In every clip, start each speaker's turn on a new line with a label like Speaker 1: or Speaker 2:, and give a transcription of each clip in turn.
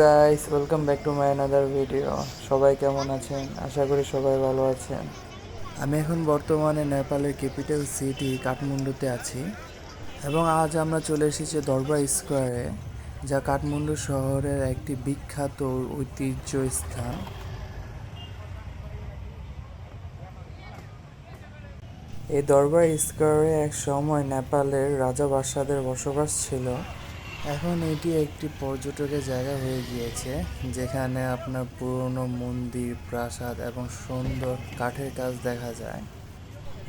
Speaker 1: Guys welcome back to my another video সবাই কেমন আছেন? আশা করি সবাই ভালো আছেন। আমি এখন বর্তমানে নেপালের ক্যাপিটাল সিটি কাঠমান্ডুতে আছি এবং আজ আমরা চলে এসেছি দরবার স্কোয়ারে, যা কাঠমান্ডু শহরের একটি বিখ্যাত ঐতিহ্য স্থান। এই দরবার স্কোয়ারে এক সময় নেপালের রাজা বাদশাদের বসবাস ছিল। এখন এটি একটি পর্যটকের জায়গা হয়ে গিয়েছে, যেখানে আপনার পুরনো মন্দির, প্রাসাদ এবং সুন্দর কাঠের কাজ দেখা যায়।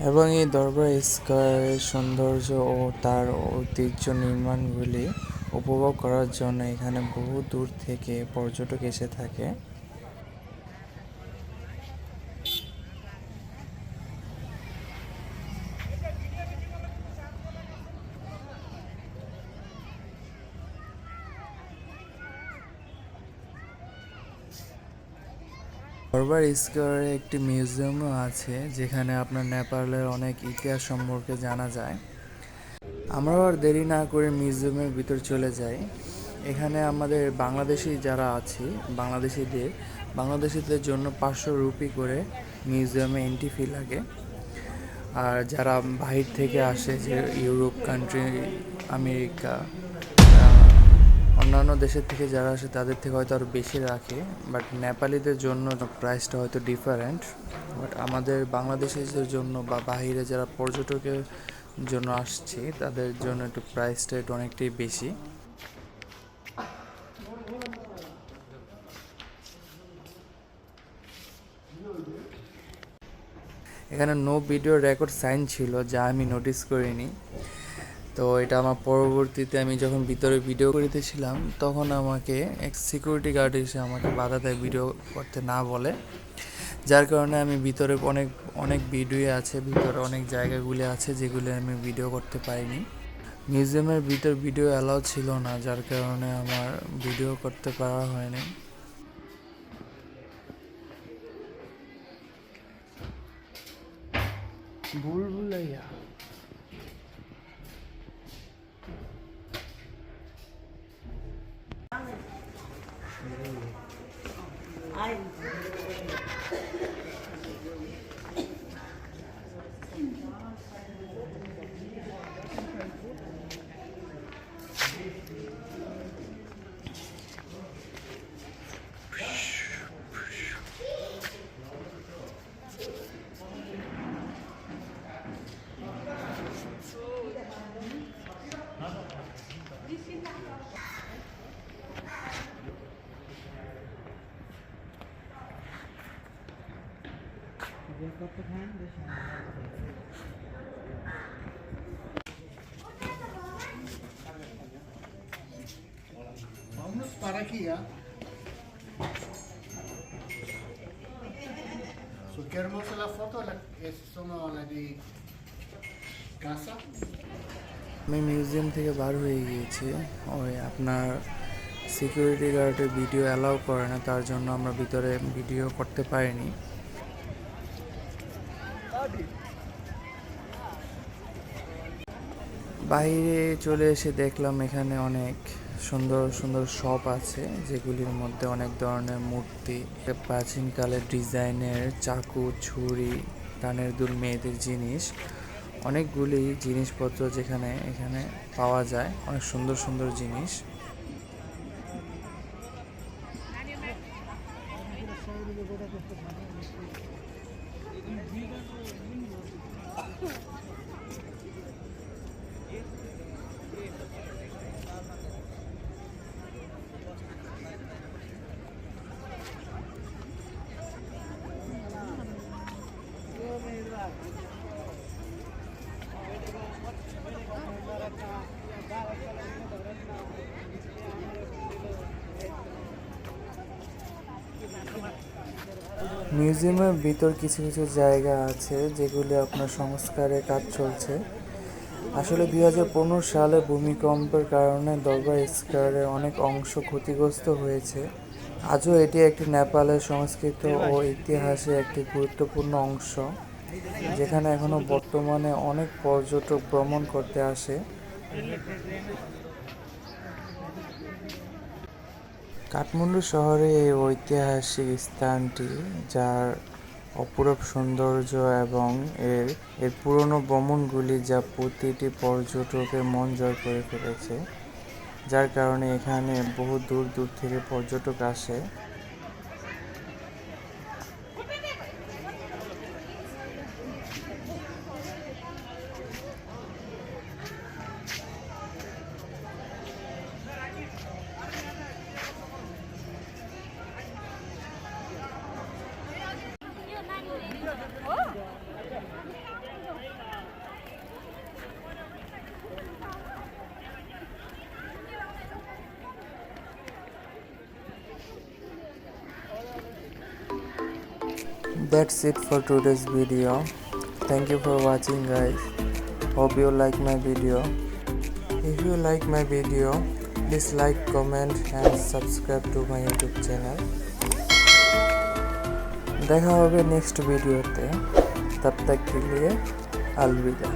Speaker 1: এবং এই দরবার স্কোয়ারের সৌন্দর্য ও তার ঐতিহ্য নির্মাণগুলি উপভোগ করার জন্য এখানে বহু দূর থেকে পর্যটক এসে থাকে। দরবার স্কোয়ারে একটি মিউজিয়ামও আছে, যেখানে আপনার নেপালের অনেক ইতিহাস সম্পর্কে জানা যায়। আমরাও আর দেরি না করে মিউজিয়ামের ভিতর চলে যাই। এখানে আমাদের বাংলাদেশি যারা আছে, বাংলাদেশিদের বাংলাদেশিদের জন্য পাঁচশো রুপি করে মিউজিয়ামে এন্ট্রি ফি লাগে। আর যারা বাহির থেকে আসে, যে ইউরোপ কান্ট্রি আমেরিকা অন্যান্য দেশের থেকে যারা আসে, তাদের থেকে হয়তো আরও বেশি রাখে বাট নেপালিদের জন্য প্রাইসটা হয়তো ডিফারেন্ট বাট আমাদের বাংলাদেশিদের জন্য বা বাহিরে যারা পর্যটকের জন্য আসছে, তাদের জন্য একটু প্রাইসটা একটু অনেকটাই বেশি। এখানে নো ভিডিও রেকর্ড সাইন ছিল, যা আমি নোটিস করিনি। তো এটা আমার পরবর্তীতে আমি যখন ভিতরে ভিডিও করিতেছিলাম, তখন আমাকে এক সিকিউরিটি গার্ড এসে আমাকে বাধা দেয় ভিডিও করতে না বলে। যার কারণে আমি ভিতরে অনেক অনেক ভিডিও আছে, ভিতরে অনেক জায়গাগুলি আছে যেগুলি আমি ভিডিও করতে পারিনি। মিউজিয়ামের ভিতর ভিডিও অ্যালাউ ছিল না, যার কারণে আমার ভিডিও করতে পারা হয়নি। বুলবুলাইয়া
Speaker 2: Vamos para quero mostrar la foto, es, la de casa.
Speaker 1: আমি মিউজিয়াম থেকে বার হয়ে গিয়েছি। ওই আপনার সিকিউরিটি গার্ডের ভিডিও অ্যালাউ করে না তার জন্য আমরা ভিতরে ভিডিও করতে পারিনি। বাইরে চলে এসে দেখলাম এখানে অনেক সুন্দর সুন্দর শপ আছে, যেগুলির মধ্যে অনেক ধরনের মূর্তি প্রাচীনকালের ডিজাইনের চাকু, ছুরি, কানের দুল, মেয়েদের জিনিস, অনেকগুলি জিনিসপত্র যেখানে, এখানে পাওয়া যায়। অনেক সুন্দর সুন্দর জিনিস। মিউজিয়ামের ভিতর কিছু কিছু জায়গা আছে যেগুলি আপনার সংস্কারের কাজ চলছে। আসলে দুই হাজার পনেরো সালে ভূমিকম্পের কারণে দরবার স্কোয়ারের অনেক অংশ ক্ষতিগ্রস্ত হয়েছে। আজও এটি একটি নেপালের সংস্কৃতি ও ইতিহাসে একটি গুরুত্বপূর্ণ অংশ, যেখানে এখনও বর্তমানে অনেক পর্যটক ভ্রমণ করতে আসে। কাঠমান্ডু শহরে এই ঐতিহাসিক স্থানটি, যার অপরূপ সৌন্দর্য এবং এর এর পুরনো ভ্রমণগুলি যা প্রতিটি পর্যটকের মন জয় করে ফেলেছে, যার কারণে এখানে বহু দূর দূর থেকে পর্যটক আসে। That's it for today's video. Thank you for watching guys. Hope you like my video. If you like my video, please like, comment and subscribe to my YouTube channel. দেখা হবে নেক্সট ভিডিওতে তব তক के लिए अलविदा